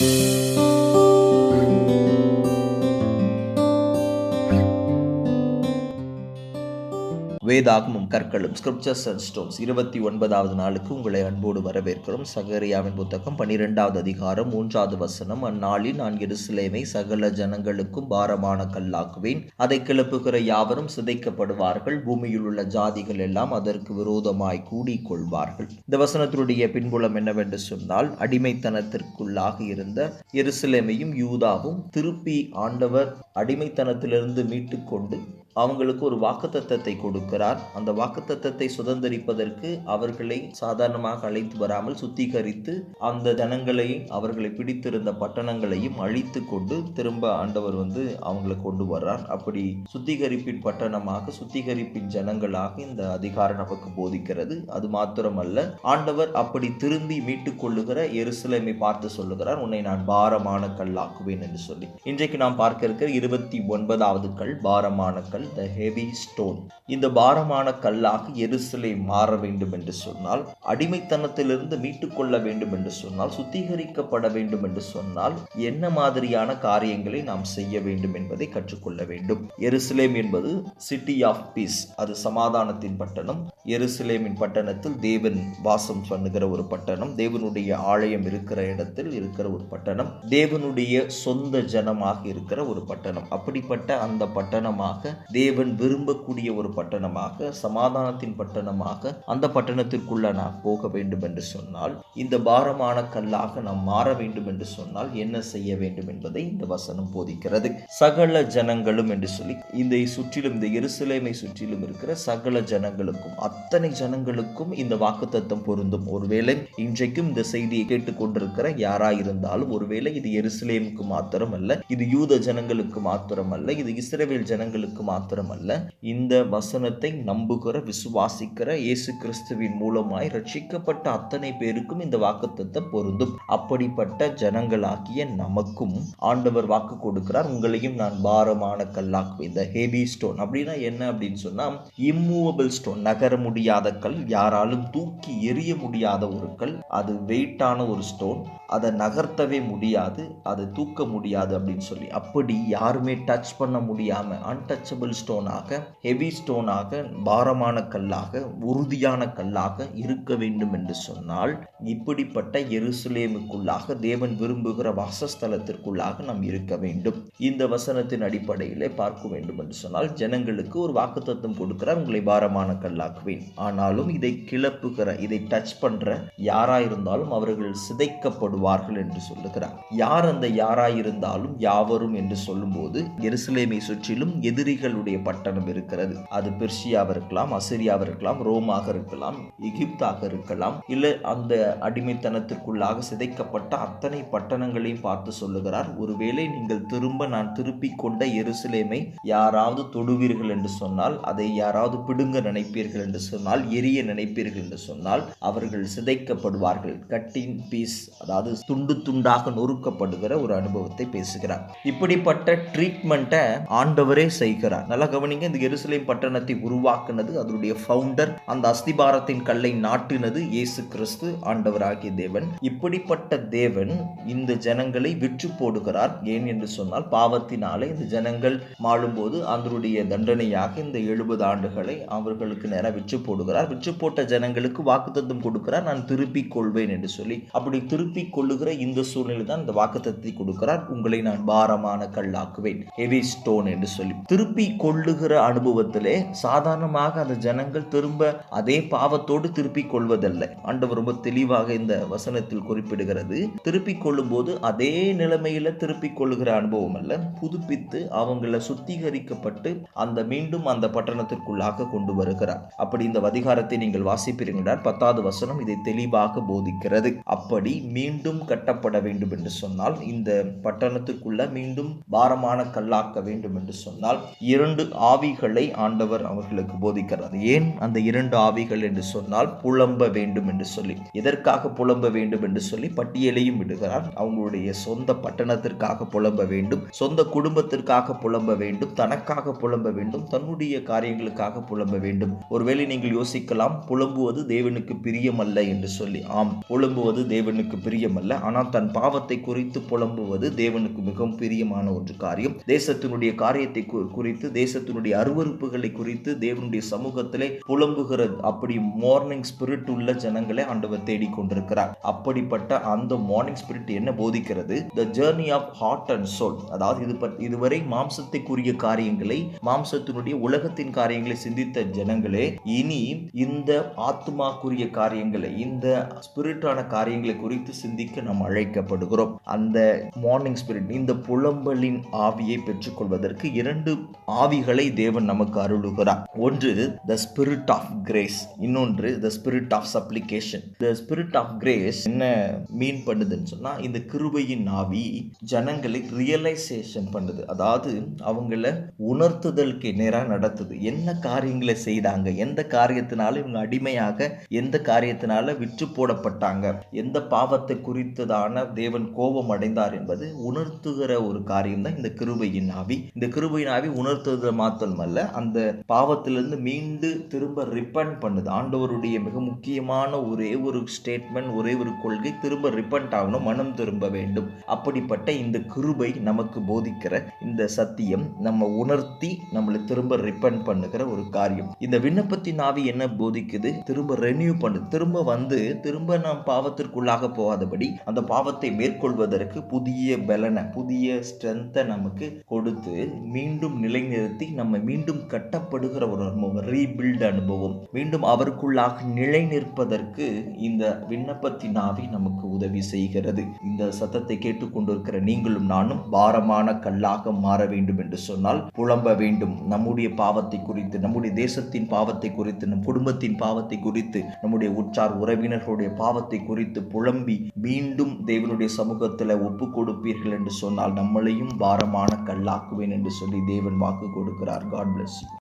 Música வேதாகமும் கற்களும். Scriptures and stones இருபத்தி ஒன்பதாவது நாளுக்கு உங்களை அன்போடு வரவேற்கிறோம். சகரியாவின் புத்தகம் பன்னிரெண்டாவது அதிகாரம் மூன்றாவது வசனம். அந்நாளில் நான் எருசலேமை சகல ஜனங்களுக்கும் பாரமான கல்லாக்குவேன். அதை கிளப்புகிற யாவரும் சிதைக்கப்படுவார்கள். பூமியில் உள்ள ஜாதிகள் எல்லாம் அதற்கு விரோதமாய் கூடிக் கொள்வார்கள் இந்த வசனத்தினுடைய பின்புலம் என்னவென்று சொன்னால் அடிமைத்தனத்திற்குள்ளாக இருந்த எருசலேமையும் யூதாவும் திருப்பி ஆண்டவர் அடிமைத்தனத்திலிருந்து மீட்டுக்கொண்டு அவங்களுக்கு ஒரு வாக்குத்தத்தத்தை கொடுக்கிறார். அந்த வாக்குத்தத்தத்தை சுதந்திரிப்பதற்கு அவர்களை சாதாரணமாக அழைத்து வராமல் சுத்திகரித்து அந்த தனங்களையும் அவர்களை பிடித்திருந்த பட்டணங்களையும் அழித்து கொண்டு திரும்ப ஆண்டவர் வந்து அவங்களை கொண்டு வர்றார். அப்படி சுத்திகரிப்பின் பட்டணமாக சுத்திகரிப்பின் ஜனங்களாக இந்த அதிகாரம் நமக்கு போதிக்கிறது. அது மாத்திரமல்ல ஆண்டவர் அப்படி திரும்பி மீட்டுக் கொள்ளுகிற எருசலேமை பார்த்து சொல்லுகிறார். உன்னை நான் பாரமான கல்லாக்குவேன் என்று சொல்லி. இன்றைக்கு நாம் பார்க்க இருக்கிற இருபத்தி ஒன்பதாவது கல் பாரமான கல். சொன்னார்கள் த ஹெவி ஸ்டோன் இந்த பாரமான கல்லாக எருசலை மாற வேண்டும் என்று சொன்னால் அடிமைத்தனத்திலிருந்து மீட்டுக்கொள்ள வேண்டும் என்று சொன்னால் சுத்திகரிக்கப்பட வேண்டும் என்று சொன்னால் என்ன மாதிரியான காரியங்களை நாம் செய்ய வேண்டும் என்பதை கற்றுக்கொள்ள வேண்டும். எருசலேம் என்பது சிட்டி ஆஃப் பீஸ் அது சமாதானத்தின் பட்டணம். எருசலேமின் பட்டணத்தில் தேவன் வாசம் பண்ணுகிற ஒரு பட்டணம். தேவனுடைய ஆலயம் இருக்கிற இடத்தில் இருக்கிற ஒரு பட்டணம். தேவனுடைய சொந்த ஜனமாக இருக்கிற ஒரு பட்டணம். அப்படிப்பட்ட அந்த பட்டணமாக தேவன் விரும்பக்கூடிய ஒரு பட்டணமாக சமாதானத்தின் பட்டணமாக அந்த பட்டணத்திற்குள்ள நான் போக வேண்டும் என்று சொன்னால் இந்த பாரமான கல்லாக நாம் மாற வேண்டும் என்று சொன்னால் என்ன செய்ய வேண்டும் என்பதை இந்த வசனம் போதிக்கிறது. சகல ஜனங்களும் என்று சொல்லி இந்த சுற்றிலும் இந்த எருசலேமை சுற்றிலும் இருக்கிற சகல ஜனங்களுக்கும் அத்தனை ஜனங்களுக்கும் இந்த வாக்குத்தத்தம் பொருந்தும். ஒருவேளை இன்றைக்கும் இந்த செய்தியை கேட்டுக்கொண்டிருக்கிற யாராயிருந்தாலும் ஒருவேளை இது எருசலேமுக்கு மாத்திரம் அல்ல இது யூத ஜனங்களுக்கு மாத்திரம் அல்ல இது இஸ்ரேவேல் ஜனங்களுக்கு மாத்திரம் அல்ல இந்த வசனத்தை நம்புகிற விசுவாசிக்கிற இயேசு கிறிஸ்துவின் மூலமாய் ரட்சிக்கப்பட்ட அத்தனை பேருக்கும் இந்த வாக்குத்தத்தை பொருந்தும். அப்படிப்பட்ட ஜனங்களாகிய நமக்கும் ஆண்டவர் வாக்கு கொடுக்கிறார். உங்களையும் நான் பாரமான கல்லாக்குவேன் இந்த ஹெவி ஸ்டோன். அப்படின்னா என்ன அப்படின்னு சொன்னா இம்மூவபிள் ஸ்டோன் நகர முடியாத கல் யாராலும் தூக்கி எரிய முடியாத ஒரு கல். அது வெயிட்டான ஒரு ஸ்டோன் அதை நகர்த்தவே முடியாது அதை தூக்க முடியாது அப்படின்னு சொல்லி. அப்படி யாருமே டச் பண்ண முடியாம அன்டச்சபிள் மார்பிள் ஸ்டோனாக ஹெவி ஸ்டோனாக பாரமான கல்லாக உறுதியான கல்லாக இருக்க வேண்டும் என்று சொன்னால் இப்படிப்பட்ட எருசலேமுக்குள்ளாக தேவன் விரும்புகிற வாசஸ்தலத்திற்குள்ளாக நாம் இருக்க வேண்டும். இந்த வசனத்தின் அடிப்படையிலே பார்க்க வேண்டும் என்று சொன்னால் ஜனங்களுக்கு ஒரு வாக்குத்தத்தம் கொடுக்கிறார் உங்களை பாரமான கல்லாக்குவேன். ஆனாலும் இதை கிளப்புகிற இதை டச் பண்ற யாராயிருந்தாலும் அவர்கள் சிதைக்கப்படுவார்கள் என்று சொல்லுகிறார். யார் அந்த யாராயிருந்தாலும் யாவரும் என்று சொல்லும்போது எருசலேமை சுற்றிலும் எதிரிகள் அவர்களுடைய பட்டணம் இருக்கிறது. அது பெர்ஷியாவாக இருக்கலாம் அசிரியாவாக இருக்கலாம் ரோமாக இருக்கலாம் எகிப்தாக இருக்கலாம். இல்லை அந்த அடிமைத்தனத்திற்குள்ளாக சிதைக்கப்பட்ட அத்தனை பட்டணங்களையும் பார்த்து சொல்லுகிறார். ஒருவேளை நீங்கள் திரும்ப நான் திருப்பி கொண்ட எருசலேமை யாராவது தொடுவீர்கள் என்று சொன்னால் அதை யாராவது பிடுங்க நினைப்பீர்கள் என்று சொன்னால் எரிய நினைப்பீர்கள் என்று சொன்னால் அவர்கள் சிதைக்கப்படுவார்கள். கட்டின் பீஸ் அதாவது துண்டு துண்டாக நொறுக்கப்படுகிற ஒரு அனுபவத்தை பேசுகிறார். இப்படிப்பட்ட ட்ரீட்மெண்ட்டை ஆண்டவரே செய்கிறார். நல்லா கவனிங்க இந்த எருசலேம் பட்டணத்தை உருவாக்குனது அதனுடைய ஃபவுண்டர் அந்த அஸ்திபாரத்தின் கல்லை நாட்டினது இயேசு கிறிஸ்து ஆண்டவராகிய தேவன். இப்படிப்பட்ட தேவன் இந்த ஜனங்களை விற்று போடுகிறார். ஏன் என்று சொன்னால் பாவத்தினாலே இந்த ஜனங்கள் மாளும்போது அதனுடைய தண்டனையாக இந்த எழுபது ஆண்டுகளை அவர்களுக்கு நேராக விற்று போடுகிறார். விற்று போட்ட ஜனங்களுக்கு வாக்குத்தத்தம் கொடுக்கிறார். நான் திருப்பிக் கொள்வேன் என்று சொல்லி அப்படி திருப்பிக் கொள்ளுகிற இந்த சூழ்நிலை தான் இந்த வாக்குத்தத்தை கொடுக்கிறார். உங்களை நான் பாரமான கல்லாக்குவேன். ஹெவி ஸ்டோன் என்று சொல்லி. திருப்பி கொள்ளுகிற அனுபவத்திலே சாதாரணமாக அந்த ஜனங்கள் திரும்ப அதே பாவத்தோடு திருப்பிக் கொள்வதல்ல. ஆண்டவர் ரொம்ப தெளிவாக இந்த வசனத்தில் குறிப்பிடுகிறது. திருப்பி கொள்ளும்போது அதே நிலைமையில திருப்பிக் கொள்ளுகிற அனுபவம் அல்ல. புதுப்பித்து அவங்கள சுத்திகரிக்கப்பட்டு அந்த மீண்டும் அந்த பட்டணத்திற்குள்ளாக கொண்டு வருகிறார். அப்படி இந்த அதிகாரத்தை நீங்கள் வாசிப்பீர்கள் பத்தாவது வசனம் இதை தெளிவாக போதிக்கிறது. அப்படி மீண்டும் கட்டப்பட வேண்டும் என்று சொன்னால் இந்த பட்டணத்துக்குள்ள மீண்டும் பாரமான கல்லாக்க வேண்டும் என்று சொன்னால் இரண்டு ஆவிகளை ஆண்டவர் அவர்களுக்கு போதிக்கிறார். ஏன் அந்த இரண்டு ஆவிகள் என்று சொன்னால் புலம்ப வேண்டும் என்று சொல்லி எதற்காக புலம்ப வேண்டும் என்று சொல்லி பட்டியலையும் விடுகிறார். அவங்களுடைய சொந்த பட்டணத்திற்காக புலம்ப வேண்டும் சொந்த குடும்பத்திற்காக புலம்ப வேண்டும் தனக்காக புலம்ப வேண்டும் தன்னுடைய காரியங்களுக்காக புலம்ப வேண்டும். ஒருவேளை நீங்கள் யோசிக்கலாம் புலம்புவது தேவனுக்கு பிரியமல்ல என்று சொல்லி ஆம் புலம்புவது தேவனுக்கு பிரியமல்ல ஆனால் தன் பாவத்தை குறித்து புலம்புவது தேவனுக்கு மிகவும் பிரியமான ஒரு காரியம். தேசத்தினுடைய காரியத்தை குறித்து தேசத்தினுடைய அருவறுப்புகளை குறித்து தேவனுடைய சமூகத்திலே புலம்புகிற அப்படி மார்னிங் ஸ்பிரிட் உள்ள ஜனங்களை ஆண்டவர் தேடிக் கொண்டிருக்கிறார். அப்படிப்பட்ட அந்த மார்னிங் ஸ்பிரிட் என்ன போதிக்கிறது? The journey of heart and soul அதாவது இது இதுவரை மாம்சத்துக்குரிய காரியங்களை மாம்சத்தினுடைய உலகத்தின் காரியங்களை சிந்தித்த ஜனங்களே இனி இந்த ஆத்மாக்குரிய காரியங்களை இந்த ஸ்பிரிட்டான காரியங்களை குறித்து சிந்திக்க நாம் அழைக்கப்படுகிறோம். அந்த மார்னிங் ஸ்பிரிட் இந்த புலம்பலின் ஆவியை பெற்றுக்கொள்வதற்கு இரண்டு ஆவிகளை தேவன் நமக்கு அருளுகிறார். ஒன்று த ஸ்பிரிட் ஆஃப் கிரேஸ் இன்னொன்று the spirit of supplication the spirit of grace என்ன மீன் பண்ணுதுன்னு சொன்னா இந்த கிருபையின் ஆவி ஜனங்களை ரியலைசேஷன் பண்ணுது. அதாவது அவங்கள உணர்த்துதலுக்கு நேராக நடத்துது. என்ன காரியங்களை செய்தாங்க? எந்த காரியத்தினால இவங்க அடிமையாக? எந்த காரியத்தினால விற்று போடப்பட்டாங்க? எந்த பாவத்தை குறித்ததான தேவன் கோபம் அடைந்தார் என்பது உணர்த்துகிற ஒரு காரியம் தான் இந்த கிருபையின் ஆவி. இந்த கிருபையின் ஆவி உணர்த்துவது மாத்திரமல்ல அந்த பாவத்திலிருந்து மீண்டு திரும்ப ரிப்பன் பண்ணுது. ஆண்டவருடைய மிக முக்கியமான ஒரே ஒரு ஸ்டேட்மெண்ட் ஒரே ஒரு கொள்கை திரும்ப ரிப்பன்ட் ஆகணும் மனம் திரும்ப வேண்டும். அப்படிப்பட்ட இந்த கிருபை நமக்கு போதிக்கிற இந்த சத்தியம் நம்ம உணர்த்தி நம்மளை திரும்ப ரிப்பன் பண்ணுகிற ஒரு காரியம். இந்த விண்ணப்பத்தின் ஆவி என்ன போதிக்குது? திரும்ப ரெனியூ பண்ணு திரும்ப வந்து திரும்ப நாம் பாவத்திற்குள்ளாக போகாதபடி அந்த பாவத்தை மேற்கொள்வதற்கு புதிய பலனை புதிய ஸ்ட்ரென்த்தை நமக்கு கொடுத்து மீண்டும் நிலைநிறுத்தி நம்ம மீண்டும் கட்டப்படுகிற ஒரு அனுபவம் ரீபில்ட் அனுபவம். மீண்டும் அவருக்குள்ளாக நிலை நிற்பதற்கு இந்த விண்ணப்பத்தின் ஆவி நமக்கு உதவி செய்கிறது. இந்த சத்தத்தை கேட்டுக்கொண்டிருக்கிற நீங்களும் நானும் பாரமான கல்லாக மாற வேண்டும் என்று சொன்னால் புலம்ப வேண்டும். நம்முடைய பாவத்தை குறித்து நம்முடைய தேசத்தின் பாவத்தை குறித்து நம் குடும்பத்தின் பாவத்தை குறித்து நம்முடைய உற்றார் உறவினர்களுடைய பாவத்தை குறித்து புலம்பி மீண்டும் தேவனுடைய சமூகத்தில் ஒப்பு கொடுப்பீர்கள் என்று சொன்னால் நம்மளையும் பாரமான கல்லாக்குவேன் என்று சொல்லி தேவன் வாக்கு கொடுக்கிறார். God bless you